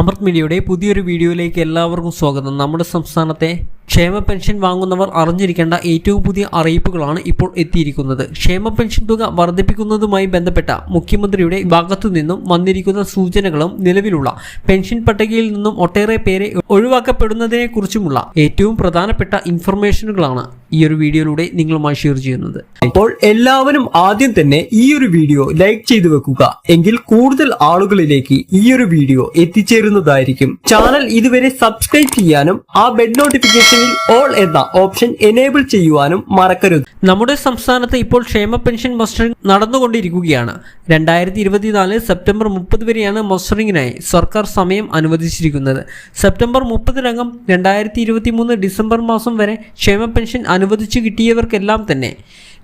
അമൃത് മീഡിയയുടെ പുതിയൊരു വീഡിയോയിലേക്ക് എല്ലാവർക്കും സ്വാഗതം. നമ്മുടെ സംസ്ഥാനത്തെ ക്ഷേമ പെൻഷൻ വാങ്ങുന്നവർ അറിഞ്ഞിരിക്കേണ്ട ഏറ്റവും പുതിയ അറിയിപ്പുകളാണ് ഇപ്പോൾ എത്തിയിരിക്കുന്നത്. ക്ഷേമ പെൻഷൻ തുക വർദ്ധിപ്പിക്കുന്നതുമായി ബന്ധപ്പെട്ട മുഖ്യമന്ത്രിയുടെ ഭാഗത്തു നിന്നും വന്നിരിക്കുന്ന സൂചനകളും നിലവിലുള്ള പെൻഷൻ പട്ടികയിൽ നിന്നും ഒട്ടേറെ പേരെ ഒഴിവാക്കപ്പെടുന്നതിനെക്കുറിച്ചുമുള്ള ഏറ്റവും പ്രധാനപ്പെട്ട ഇൻഫർമേഷനുകളാണ് ഈ ഒരു വീഡിയോയിലൂടെ നിങ്ങളുമായി ഷെയർ ചെയ്യുന്നത്. അപ്പോൾ എല്ലാവരും ആദ്യം തന്നെ ഈ ഒരു വീഡിയോ ലൈക്ക് ചെയ്തു വെക്കുക. എങ്കിൽ കൂടുതൽ ആളുകളിലേക്ക് ഈ ഒരു വീഡിയോ എത്തിച്ചേരുന്നതായിരിക്കും. ചാനൽ ഇതുവരെ സബ്സ്ക്രൈബ് ചെയ്യാനും ആ ബെഡ് നോട്ടിഫിക്കേഷനിൽ ഓൾ എന്ന ഓപ്ഷൻ എനേബിൾ ചെയ്യുവാനും മറക്കരുത്. നമ്മുടെ സംസ്ഥാനത്ത് ഇപ്പോൾ ക്ഷേമ പെൻഷൻ മസ്റ്ററിംഗ് നടന്നുകൊണ്ടിരിക്കുകയാണ്. രണ്ടായിരത്തി ഇരുപത്തിനാല് സെപ്റ്റംബർ മുപ്പത് വരെയാണ് മസ്റ്ററിംഗിനായി സർക്കാർ സമയം അനുവദിച്ചിരിക്കുന്നത്. സെപ്റ്റംബർ മുപ്പതിനകം രണ്ടായിരത്തി ഇരുപത്തി മൂന്ന് ഡിസംബർ മാസം വരെ ക്ഷേമ പെൻഷൻ അനുവദിച്ചു കിട്ടിയവർക്കെല്ലാം തന്നെ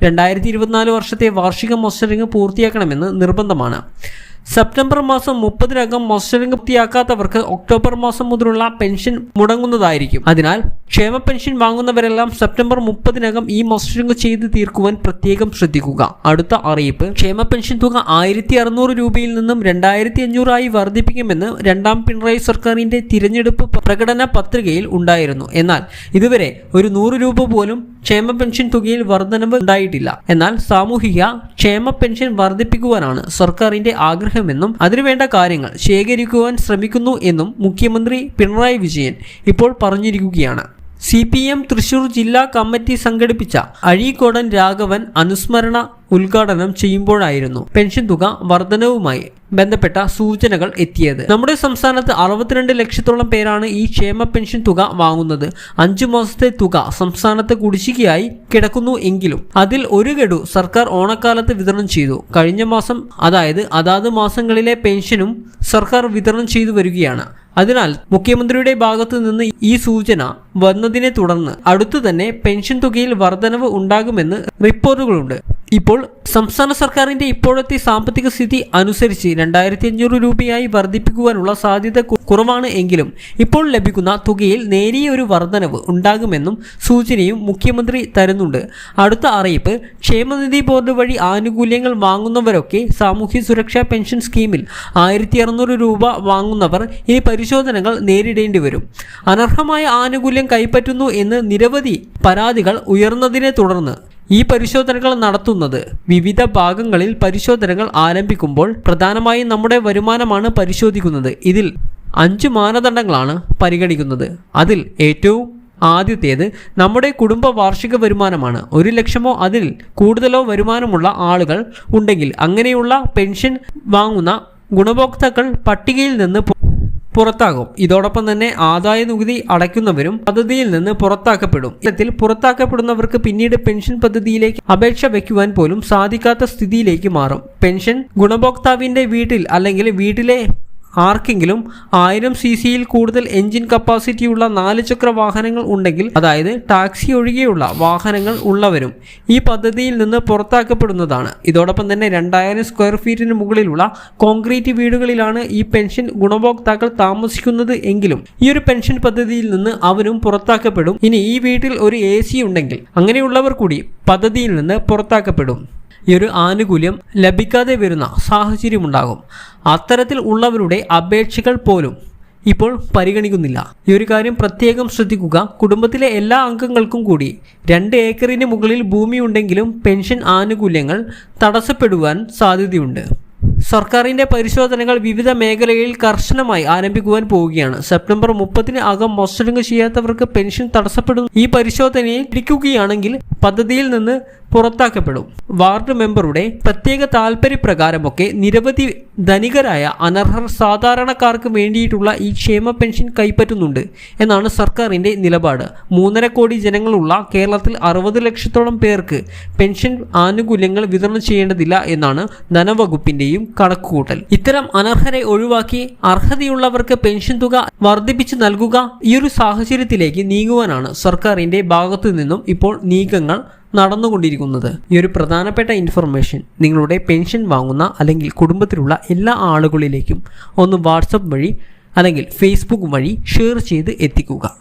രണ്ടായിരത്തി ഇരുപത്തിനാല് വർഷത്തെ വാർഷിക മോസ്റ്ററിംഗ് പൂർത്തിയാക്കണമെന്ന് നിർബന്ധമാണ്. സെപ്റ്റംബർ മാസം മുപ്പതിനകം മോസ്റ്ററിംഗ് പൂർത്തിയാക്കാത്തവർക്ക് ഒക്ടോബർ മാസം മുതലുള്ള പെൻഷൻ മുടങ്ങുന്നതായിരിക്കും. അതിനാൽ ക്ഷേമ പെൻഷൻ വാങ്ങുന്നവരെല്ലാം സെപ്റ്റംബർ മുപ്പതിനകം ഈ മസ്റ്ററിംഗ് ചെയ്ത് തീർക്കുവാൻ പ്രത്യേകം ശ്രദ്ധിക്കുക. അടുത്ത അറിയിപ്പ്. ക്ഷേമ പെൻഷൻ തുക ആയിരത്തി അറുന്നൂറ് രൂപയിൽ നിന്നും രണ്ടായിരത്തി അഞ്ഞൂറായി വർദ്ധിപ്പിക്കുമെന്ന് രണ്ടാം പിണറായി സർക്കാരിന്റെ തിരഞ്ഞെടുപ്പ് പ്രകടന പത്രികയിൽ ഉണ്ടായിരുന്നു. എന്നാൽ ഇതുവരെ ഒരു നൂറ് രൂപ പോലും ക്ഷേമ പെൻഷൻ തുകയിൽ വർധനവ് ഉണ്ടായിട്ടില്ല. എന്നാൽ സാമൂഹിക ക്ഷേമ പെൻഷൻ വർദ്ധിപ്പിക്കുവാനാണ് സർക്കാരിന്റെ ആഗ്രഹമെന്നും അതിനുവേണ്ട കാര്യങ്ങൾ ശേഖരിക്കുവാൻ ശ്രമിക്കുന്നു എന്നും മുഖ്യമന്ത്രി പിണറായി വിജയൻ ഇപ്പോൾ പറഞ്ഞിരിക്കുകയാണ്. സി പി എം തൃശൂർ ജില്ലാ കമ്മിറ്റി സംഘടിപ്പിച്ച അഴീക്കോടൻ രാഘവൻ അനുസ്മരണ ഉദ്ഘാടനം ചെയ്യുമ്പോഴായിരുന്നു പെൻഷൻ തുക വർധനവുമായി ബന്ധപ്പെട്ട സൂചനകൾ എത്തിയത്. നമ്മുടെ സംസ്ഥാനത്ത് അറുപത്തിരണ്ട് ലക്ഷത്തോളം പേരാണ് ഈ ക്ഷേമ പെൻഷൻ തുക വാങ്ങുന്നത്. അഞ്ചു മാസത്തെ തുക സംസ്ഥാനത്ത് കുടിശ്ശികയായി കിടക്കുന്നു എങ്കിലും അതിൽ ഒരു ഗഡു സർക്കാർ ഓണക്കാലത്ത് വിതരണം ചെയ്തു. കഴിഞ്ഞ മാസം അതായത് അതാത് മാസങ്ങളിലെ പെൻഷനും സർക്കാർ വിതരണം ചെയ്തു വരികയാണ്. അതിനാൽ മുഖ്യമന്ത്രിയുടെ ഭാഗത്തു നിന്ന് ഈ സൂചന വന്നതിനെ തുടർന്ന് അടുത്തു തന്നെ പെൻഷൻ തുകയിൽ വർധനവ് ഉണ്ടാകുമെന്ന് റിപ്പോർട്ടുകളുണ്ട്. ഇപ്പോൾ സംസ്ഥാന സർക്കാരിന്റെ ഇപ്പോഴത്തെ സാമ്പത്തിക സ്ഥിതി അനുസരിച്ച് രണ്ടായിരത്തി അഞ്ഞൂറ് രൂപയായി വർദ്ധിപ്പിക്കുവാനുള്ള സാധ്യത കുറവാണ് എങ്കിലും ഇപ്പോൾ ലഭിക്കുന്ന തുകയിൽ നേരിയ ഒരു വർധനവ് ഉണ്ടാകുമെന്നും സൂചനയും മുഖ്യമന്ത്രി തരുന്നുണ്ട്. അടുത്ത അറിയിപ്പ് ക്ഷേമനിധി ബോർഡ് വഴി ആനുകൂല്യങ്ങൾ വാങ്ങുന്നവരൊക്കെ സാമൂഹ്യ സുരക്ഷാ പെൻഷൻ സ്കീമിൽ ആയിരത്തി അറുന്നൂറ് രൂപ വാങ്ങുന്നവർ ഇനി പരിശോധനകൾ നേരിടേണ്ടി വരും. അനർഹമായ ആനുകൂല്യം കൈപ്പറ്റുന്നു എന്ന് നിരവധി പരാതികൾ ഉയർന്നതിനെ തുടർന്ന് ഈ പരിശോധനകൾ നടത്തുന്നത് വിവിധ ഭാഗങ്ങളിൽ പരിശോധനകൾ ആരംഭിക്കുമ്പോൾ പ്രധാനമായും നമ്മുടെ വരുമാനമാണ് പരിശോധിക്കുന്നത്. ഇതിൽ അഞ്ച് മാനദണ്ഡങ്ങളാണ് പരിഗണിക്കുന്നത്. അതിൽ ഏറ്റവും ആദ്യത്തേത് നമ്മുടെ കുടുംബ വാർഷിക വരുമാനമാണ്. ഒരു ലക്ഷമോ അതിൽ കൂടുതലോ വരുമാനമുള്ള ആളുകൾ ഉണ്ടെങ്കിൽ അങ്ങനെയുള്ള പെൻഷൻ വാങ്ങുന്ന ഗുണഭോക്താക്കൾ പട്ടികയിൽ നിന്ന് പുറത്താകും. ഇതോടൊപ്പം തന്നെ ആദായ നികുതി അടയ്ക്കുന്നവരും പദ്ധതിയിൽ നിന്ന് പുറത്താക്കപ്പെടും. ഇത്തരത്തിൽ പുറത്താക്കപ്പെടുന്നവർക്ക് പിന്നീട് പെൻഷൻ പദ്ധതിയിലേക്ക് അപേക്ഷ വയ്ക്കുവാൻ പോലും സാധിക്കാത്ത സ്ഥിതിയിലേക്ക് മാറും. പെൻഷൻ ഗുണഭോക്താവിന്റെ വീട്ടിൽ അല്ലെങ്കിൽ വീട്ടിലെ ആർക്കെങ്കിലും ആയിരം സി സിയിൽ കൂടുതൽ എഞ്ചിൻ കപ്പാസിറ്റിയുള്ള നാല് ചക്ര വാഹനങ്ങൾ ഉണ്ടെങ്കിൽ അതായത് ടാക്സി ഒഴികെയുള്ള വാഹനങ്ങൾ ഉള്ളവരും ഈ പദ്ധതിയിൽ നിന്ന് പുറത്താക്കപ്പെടുന്നതാണ്. ഇതോടൊപ്പം തന്നെ രണ്ടായിരം സ്ക്വയർ ഫീറ്റിന് മുകളിലുള്ള കോൺക്രീറ്റ് വീടുകളിലാണ് ഈ പെൻഷൻ ഗുണഭോക്താക്കൾ താമസിക്കുന്നത് എങ്കിലും ഈ ഒരു പെൻഷൻ പദ്ധതിയിൽ നിന്ന് അവരും പുറത്താക്കപ്പെടും. ഇനി ഈ വീട്ടിൽ ഒരു എ ഉണ്ടെങ്കിൽ അങ്ങനെയുള്ളവർ കൂടി പദ്ധതിയിൽ നിന്ന് പുറത്താക്കപ്പെടും. ഈ ഒരു ആനുകൂല്യം ലഭിക്കാതെ വരുന്ന സാഹചര്യമുണ്ടാകും. അത്തരത്തിൽ ഉള്ളവരുടെ അപേക്ഷകൾ പോലും ഇപ്പോൾ പരിഗണിക്കുന്നില്ല. ഈ ഒരു കാര്യം പ്രത്യേകം ശ്രദ്ധിക്കുക. കുടുംബത്തിലെ എല്ലാ അംഗങ്ങൾക്കും കൂടി രണ്ട് ഏക്കറിന് മുകളിൽ ഭൂമി ഉണ്ടെങ്കിലും പെൻഷൻ ആനുകൂല്യങ്ങൾ തടസ്സപ്പെടുവാൻ സാധ്യതയുണ്ട്. സർക്കാരിന്റെ പരിശോധനകൾ വിവിധ മേഖലയിൽ കർശനമായി ആരംഭിക്കുവാൻ പോവുകയാണ്. സെപ്റ്റംബർ മുപ്പതിന് അകം മസ്റ്ററിംഗ് ചെയ്യാത്തവർക്ക് പെൻഷൻ തടസ്സപ്പെടുന്നു. ഈ പരിശോധനയെ പിടിക്കുകയാണെങ്കിൽ പദ്ധതിയിൽ നിന്ന് പുറത്താക്കപ്പെടും. വാർഡ് മെമ്പറുടെ പ്രത്യേക താൽപര്യപ്രകാരമൊക്കെ നിരവധി ധനികരായ അനർഹർ സാധാരണക്കാർക്ക് വേണ്ടിയിട്ടുള്ള ഈ ക്ഷേമ പെൻഷൻ കൈപ്പറ്റുന്നുണ്ട് എന്നാണ് സർക്കാരിന്റെ നിലപാട്. മൂന്നര കോടി ജനങ്ങളുള്ള കേരളത്തിൽ അറുപത് ലക്ഷത്തോളം പേർക്ക് പെൻഷൻ ആനുകൂല്യങ്ങൾ വിതരണം ചെയ്യേണ്ടതില്ല എന്നാണ് ധനവകുപ്പിന്റെയും കണക്കുകൂട്ടൽ. ഇത്തരം അനർഹരെ ഒഴിവാക്കി അർഹതയുള്ളവർക്ക് പെൻഷൻ തുക വർദ്ധിപ്പിച്ച് നൽകുക ഈ ഒരു സാഹചര്യത്തിലേക്ക് നീങ്ങുവാനാണ് സർക്കാരിന്റെ ഭാഗത്തു നിന്നും ഇപ്പോൾ നീക്കങ്ങൾ നടന്നുകൊണ്ടിരിക്കുന്നത്. ഈ ഒരു പ്രധാനപ്പെട്ട ഇൻഫർമേഷൻ നിങ്ങളുടെ പെൻഷൻ വാങ്ങുന്ന അല്ലെങ്കിൽ കുടുംബത്തിലുള്ള എല്ലാ ആളുകളിലേക്കും ഒന്ന് വാട്സപ്പ് വഴി അല്ലെങ്കിൽ ഫേസ്ബുക്ക് വഴി ഷെയർ ചെയ്ത് എത്തിക്കുക.